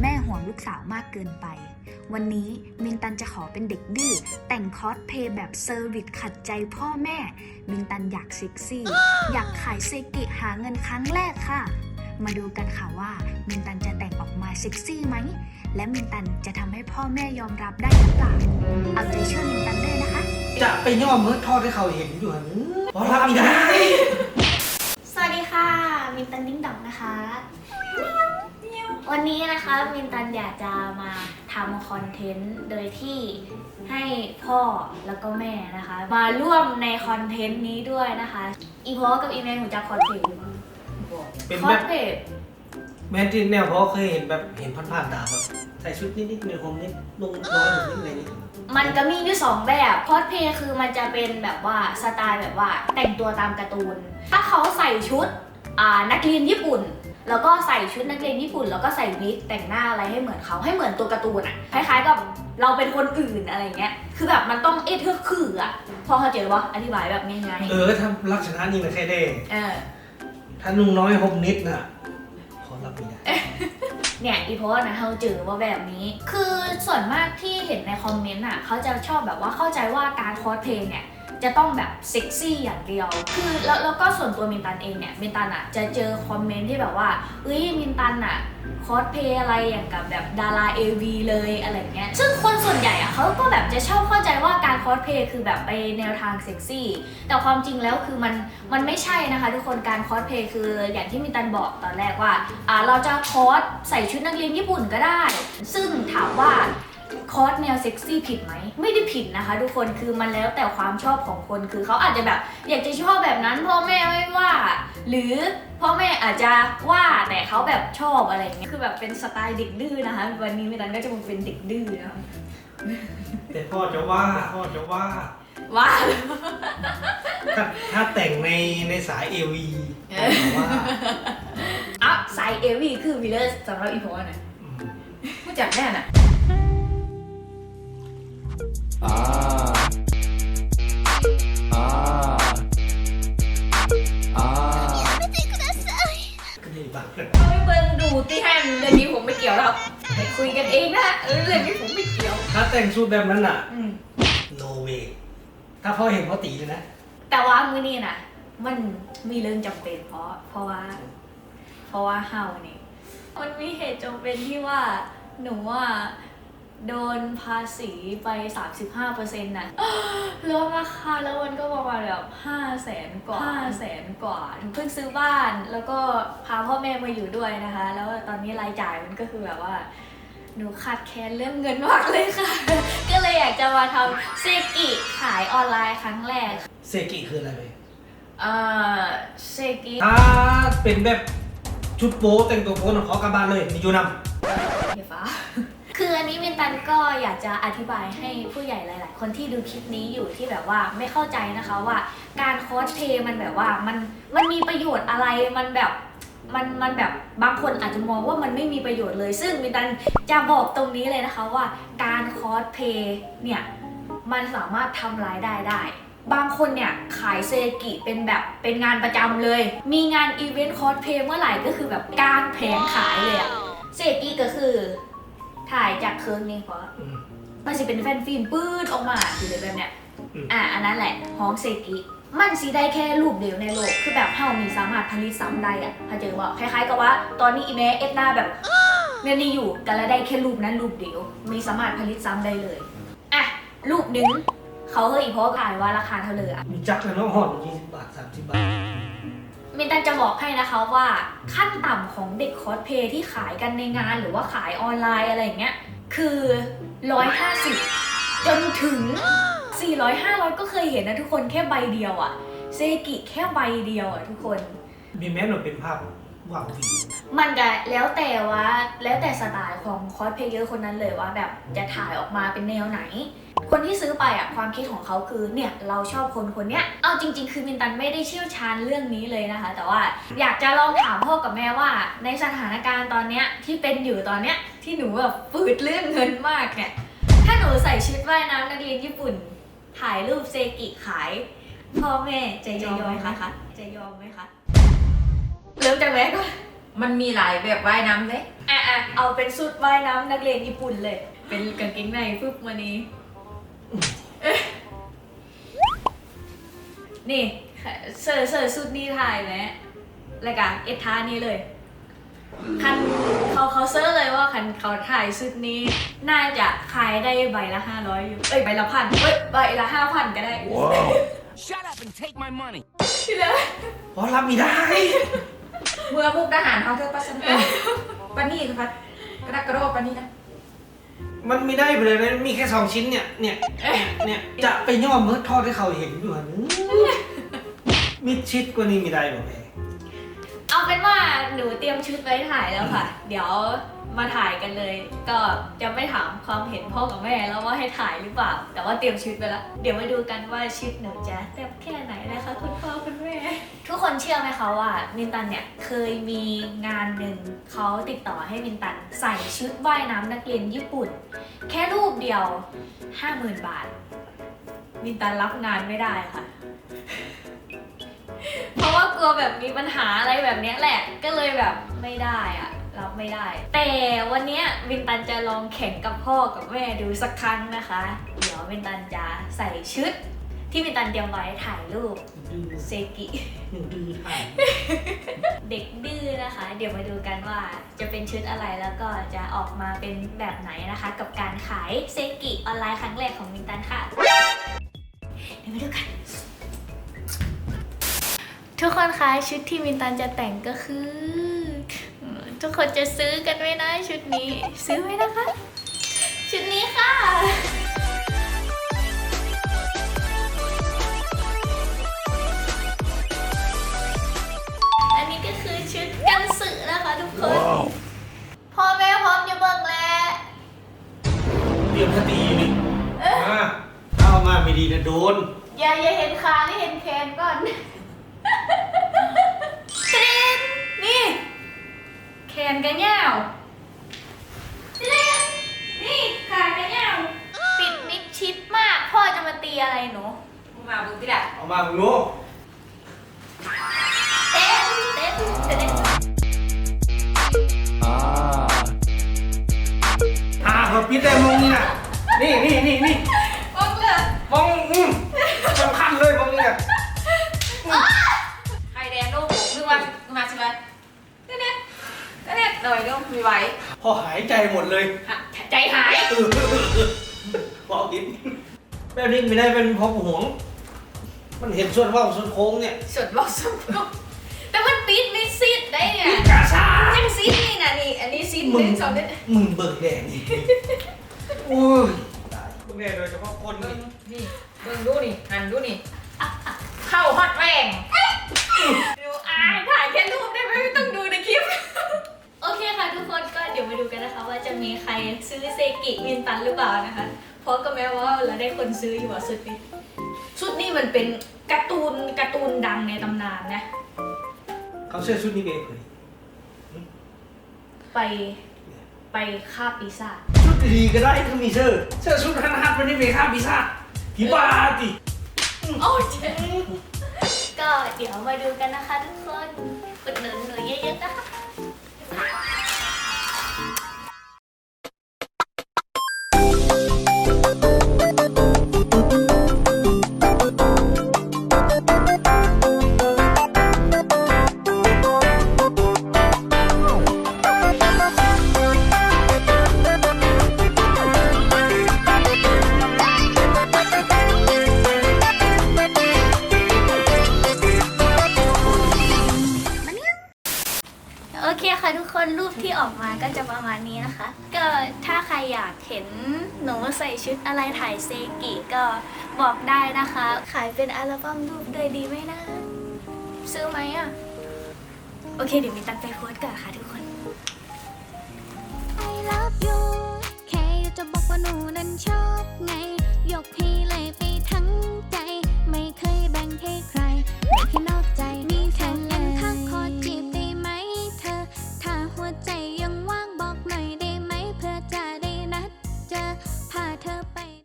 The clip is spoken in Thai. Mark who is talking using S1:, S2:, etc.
S1: แม่ห่วงลูกสาวมากเกินไป วันนี้มินตันจะขอเป็นเด็กดื้อแต่งคอสเพลย์แบบเซอร์วิสขัดใจพ่อแม่ มินตันอยากเซ็กซี่ อยากขายเซกิหาเงินครั้งแรกค่ะ มาดูกันค่ะว่า มินตันจะแต่งออกมาเซ็กซี่ไหม และมินตันจะทำให้พ่อแม่ยอมรับได้หรือเปล่า เอาใจช่วยมินตันด้วยนะคะ
S2: จะไปย่อมเมิร์ดทอดให้เขาเห็นอยู่หันเพราะรับไม่ได้
S3: สวัสดีค่ะ มินตันดิ้งดองนะคะ วันนี้นะคะมินตันอยากจะมาทำคอนเทนต์ โดยที่ให้พ่อแล้วก็แม่นะคะ มาร่วมในคอนเทนต์นี้ด้วยนะคะ อีพอกับอีเมลหนูจะคอนเทนต์
S2: เป็น
S3: คอ
S2: แบ
S3: ส
S2: บ
S3: เพลย์
S2: แม้ที่แนวเพราะเคยเห็นแบบเห็นผ่านๆตาแบบใส่ชุดนิดๆมีผมนิดลงน้อยหรือนิดอะไรนี่
S3: มันก็มีอยู่สองแบบคอสเพลย์คือมันจะเป็นแบบว่าสไตล์แบบว่าแต่งตัวตามการ์ตูน ถ้าเขาใส่ชุดอ่านักเรียนญี่ปุ่น แล้วก็ใส่ชุดนักเรียนญี่ปุ่น แล้วก็ใส่วิกแต่งหน้าอะไรให้เหมือนเขาให้เหมือนตัวการ์ตูนอะคล้ายๆกับเราเป็นคนอื่นอะไรเงี้ย คือแบบมันต้องเอ๊ะเธอคืออะพอเข้าใจว่าอธิบายแบบง่าย
S2: เออถ้าลักษณะนี้มันแค่ได้
S3: ๆเออ
S2: ถ้านุ่งน้อยผมนิดน่ะขอรับไม่ได้
S3: เนี่ยอีโพสนะเขาเจอว่าแบบนี้ คือส่วนมากที่เห็นในคอมเมนต์อะเขาจะชอบแบบว่าเข้าใจว่าการคอสเพลย์เนี่ย จะต้องแบบเซ็กซี่อย่างเดียว คือแล้วแล้วก็ส่วนตัวมินตันเองเนี่ยมินตันอะจะเจอคอมเมนต์ที่แบบว่าเอ้ยมินตันอะคอสเพย์อะไรอย่างกับแบบดารา AV เลยอะไรเงี้ย ซึ่งคนส่วนใหญ่อะเขาก็แบบจะชอบเข้าใจว่าการคอสเพย์คือแบบไปแนวทางเซ็กซี่ แต่ความจริงแล้วคือมันมันไม่ใช่นะคะทุกคนการคอสเพย์คืออย่างที่มินตันบอกตอนแรกว่าอ่าเราจะคอสใส่ชุดนักเรียนญี่ปุ่นก็ได้ ซึ่งถามว่า คอสแนวเซ็กซี่ผิดไหม ไม่ได้ผิดนะคะ ทุกคนคือมันแล้วแต่ความชอบของคนคือเขาอาจจะแบบ อยากจะชอบแบบนั้นพ่อแม่ไม่ว่า หรือพ่อแม่อาจจะว่าแต่เขาแบบชอบอะไรอย่างเงี้ยคือแบบเป็นสไตล์เด็กดื้อนะคะ วันนี้มินตันก็จะมาเป็นเด็กดื้อนะคะ
S2: แต่พ่อจะว่าพ่อจะว่า
S3: ว่า
S2: ถ้าถ้าแต่งในในสายเอวีว่า
S3: อะไซเอวีคือวิลเลอร์สำหรับอีพอนะ
S2: อืม
S3: ผู้จักแน่น่ะ
S2: ได้บ้าง
S3: เอาไปเบิ่งดูที่ให้เรื่องนี้ผมไม่เกี่ยวแล้วไปคุยกันเองนะเออเรื่องนี้ผมไม่เกี่ยว
S2: ถ้าแต่งชุดแบบนั้นน่ะ
S3: อืม
S2: no way ถ้าพ่อเห็นพ่อตีเลยนะ
S3: แต่ว่ามื้อนี้น่ะมันมีเรื่องจำเป็นเพราะ เพราะว่า เพราะว่าเฮานี่มันมีเหตุจำเป็นที่ว่าหนูว่า โดนภาษีไป 35%น่ะรวมราคาแล้วมันก็ประมาณแบบห้าแสนกว่าห้าแสนกว่าเพิ่งซื้อบ้านแล้วก็พาพ่อแม่มาอยู่ด้วยนะคะ แล้วตอนนี้รายจ่ายมันก็คือแบบว่า หนูขาดแคลนเรื่องเงินมากเลยค่ะ ก็เลยอยากจะมาทำเซกิขายออนไลน์ครั้งแรก
S2: เซกิคืออะไรเว้ย
S3: เอ่อเซกิ
S2: ถ้าเป็นแบบชุดโป๊แต่งตัวโป๊น่ะขอกลับบ้านเลยมีอยู่นำ
S3: เฮียฟ้า คืออันนี้มินตันก็อยากจะอธิบายให้ผู้ใหญ่หลาย ๆ คนที่ดูคลิปนี้อยู่ที่แบบว่าไม่เข้าใจนะคะว่าการคอสเพย์มันแบบว่ามันมันมีประโยชน์อะไรมันแบบมันมันแบบบางคนอาจจะมองว่ามันไม่มีประโยชน์เลย ซึ่งมินตันจะบอกตรงนี้เลยนะคะว่าการคอสเพย์เนี่ยมันสามารถทำรายได้ได้ บางคนเนี่ยขายเซกิเป็นแบบเป็นงานประจำเลย มีงานอีเวนต์คอสเพย์เมื่อไหร่ก็คือแบบการแผงขายเลยอะเซกิก็คือ ถ่ายจากเครื่องนี่เพราะ
S2: อืม
S3: มันจะเป็นแฟนฟิล์มปื้ดออกมาอยู่เลยแบบเนี้ย
S2: อืม
S3: อะอันนั้นแหละฮ้องเซกิ มันสีได้แค่รูปเดียวในโลก คือแบบเฮามีสามารถผลิตซ้ำได้อะเข้าใจว่าคล้ายๆกับว่า ตอนนี้อีเมเอ็ดหน้าแบบเมนี่อยู่กันแล้วได้แค่รูปนั้นรูปเดียวมีสามารถผลิตซ้ำได้เลย อะ รูปหนึง เขาเฮ้ยอีพอขายว่าราคาเท่าเลยอะ
S2: มีจักรแล้วเนาะหอดยี่สิบบาทสามสิบบาท
S3: มินตันจะบอกให้นะคะว่าขั้นต่ำของเด็กคอสเพลย์ที่ขายกันในงานหรือว่าขายออนไลน์อะไรอย่างเงี้ยคือ 150 จนถึง 400 500 ก็เคยเห็นนะทุกคนแค่ใบเดียวอะเซกิแค่ใบเดียวอะทุกคน
S2: มีแม้หนูเป็นภาพหวังดี
S3: มันจะแล้วแต่ว่าแล้วแต่สไตล์ของคอสเพลเยอร์คนนั้นเลยว่าแบบจะถ่ายออกมาเป็นแนวไหน คนที่ซื้อไปอะความคิดของเขาคือเนี่ยเราชอบคนคนเนี้ยเอาจริง ๆ คือมินตันไม่ได้เชี่ยวชาญเรื่องนี้เลยนะคะ แต่ว่าอยากจะลองถามพ่อกับแม่ว่า ในสถานการณ์ตอนเนี้ยที่เป็นอยู่ตอนเนี้ยที่หนูแบบฝืดเรื่องเงินมากเนี่ยถ้าหนูใส่ชุดว่ายน้ำนักเรียนญี่ปุ่น ถ่ายรูปเซกิขาย พ่อแม่จะยอมไหมคะจะยอมไหมคะเริ่มจากแม่ก่อน
S4: มันมีหลายแบบว่ายน้ำเลย
S3: อะอะเอาเป็นสุดว่ายน้ำนักเรียนญี่ปุ่นเลย เป็นกางเกงในปึ๊บมานี้ นี่เซอร์เซอร์สุดนี้ถ่ายไหมรายการเอทานี่เลย คันเขาเขาเซอร์เลยว่าคันเขาถ่ายชุดนี้ น่าจะขายได้ใบละห้าร้อยอยู่เอ้ยใบละพันเอ้ยใบละห้าพันก็ได้
S5: Wow.
S6: Shut up and take my money.
S3: ที่เลย
S2: เพราะรับไม่ได้
S4: เมื่อมุกทหารเขาเธอปัสสันปานี่คือพัดกระดักกระโดดปานี่นะ
S2: มันไม่ได้ไปเลยนะมีแค่สองชิ้นเนี่ย เนี่ย เนี่ย จะไปย่อมเมิร์ทอดให้เขาเห็นอยู่หันมิดชิดกว่านี้ไม่ได้บอกเลย
S3: เอาเป็นว่าหนูเตรียมชุดไว้ถ่ายแล้วค่ะ เดี๋ยวมาถ่ายกันเลย ก็จะไม่ถามความเห็นพ่อกับแม่แล้วว่าให้ถ่ายหรือเปล่า แต่ว่าเตรียมชุดไปแล้ว เดี๋ยวมาดูกันว่าชุดหนูจะแซ่บแค่ไหนนะคะคุณพ่อคุณแม่ ทุกคนเชื่อไหมคะว่ามินตันเนี่ยเคยมีงานหนึ่งเขาติดต่อให้มินตัน ใส่ชุดว่ายน้ำนักเรียนญี่ปุ่น แค่รูปเดียว 50,000 บาท มินตันรับงานไม่ได้ค่ะ เพราะว่ากลัวแบบมีปัญหาอะไรแบบเนี้ยแหละ ก็เลยแบบไม่ได้อะรับไม่ได้ แต่วันเนี้ยวินตันจะลองแข่งกับพ่อกับแม่ดูสักครั้งนะคะ เดี๋ยววินตันจะใส่ชุด ที่วินตันเตรียมไว้ถ่ายรูป
S2: ดื้อ
S3: เซกิ
S2: หนูดื้อถ่าย
S3: เด็กดื้อนะคะ เดี๋ยวมาดูกันว่าจะเป็นชุดอะไรแล้วก็จะออกมาเป็นแบบไหนนะคะ กับการขายเซกิออนไลน์ครั้งแรกของมินตันค่ะ เดี๋ยวมาดูกัน ทุกคนคะชุดที่มินตันจะแต่งก็คืออืมทุกคนจะซื้อกันไหมนะชุดนี้ซื้อไหมนะคะ ชุดนี้ค่ะอันนี้ก็คือชุดกันสึนะคะทุกคน
S5: Wow.
S3: พ่อแม่พร้อมจะเบิ่งแล้ว
S2: เตรียมคดีอยู่นี่มาเอามาไม่ดีนะโดน
S3: อย่าอย่าเห็นขานี่เห็นแขนก่อนเตรนนี่ แขนกันยาวเตรนนี่ขากันยาวปิดมิดชิดมาก พ่อจะมาตีอะไรหนู
S4: มึงมาบุกที่ละ
S2: เอามาคุณลูก
S3: เต้นเต้นเต้น
S5: Ah.
S2: อ่าพอปิดได้มองนี่นะนี่นี่นี่นี่
S3: มองเลย
S2: มองอืมสำคัญเลยมองนี่นะ
S4: เน็ตหน่อยลูกมีไว้
S2: พอหายใจหมดเลย
S3: อะใจหาย
S2: เออพอกินแบบนี้ไม่ได้เป็นเพราะห่วง มันเห็นส่วนว่าวส่วนโค้งเนี่ย
S3: สุดบอกสุดบอกแต่มันปิดมิดซิดได้เนี่ย
S2: กาซา
S3: ยังซิดนี่นะนี่ อันนี้ซิดห
S2: มึง
S3: นึ่งสองเดือน
S2: มึงเบิกแดงนี่โอ้ยตายพวกเนี่ยโดยเฉพาะคน
S4: เบิ่
S2: นี่
S4: งนี่เบิ่งดูนี่หันดูนี่ เข้าฮอตแหวง
S3: ดูอายถ่ายแค่รูปได้ไหมไม่ต้องดูในคลิป โอเคค่ะทุกคนก็เดี๋ยวมาดูกันนะคะ ว่าจะมีใครซื้อเซกิมินตันหรือเปล่านะคะ เพราะก็แม้ว่าเราได้คนซื้ออยู่ว่าสุดนี้ชุดนี้มันเป็นการ์ตูนการ์ตูนดังในตำนานนะ
S2: เขาเสื้อชุดนี้เองเลย
S3: ไปไปฆ่าปีศาจ
S2: ชุดดีๆก็ได้ถ้ามีเสื้อเสื้อชุดฮันฮัทมันนี่เป็นข้าพิซซ่าผีบ้าติ
S3: โอ้เจ๊ก็เดี๋ยวมาดูกันนะคะทุกคนอุดหนุนหนูเยอะๆนะคะ โอเคค่ะทุกคนรูปที่ออกมาก็จะประมาณนี้นะคะ ก็ถ้าใครอยากเห็นหนูใส่ชุดอะไรถ่ายเซกิก็บอกได้นะคะ ขายเป็นอัลบั้มรูปเลยดีไหมนะ ซื้อไหมอะ โอเคเดี๋ยวมีตังไปโพสต์ก่อนค่ะทุกคน